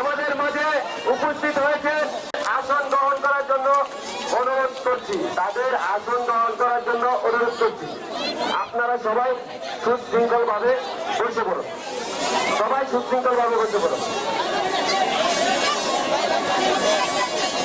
আমাদের মাঝে উপস্থিত হয়েছে আসন গ্রহণ করার জন্য অনুরোধ করছি। তাদের আসন গ্রহণ করার জন্য অনুরোধ করছি। আপনারা সবাই সুশৃঙ্খল ভাবে বসে পড়ুন। সবাই সুশৃঙ্খল ভাবে বসে পড়ুন।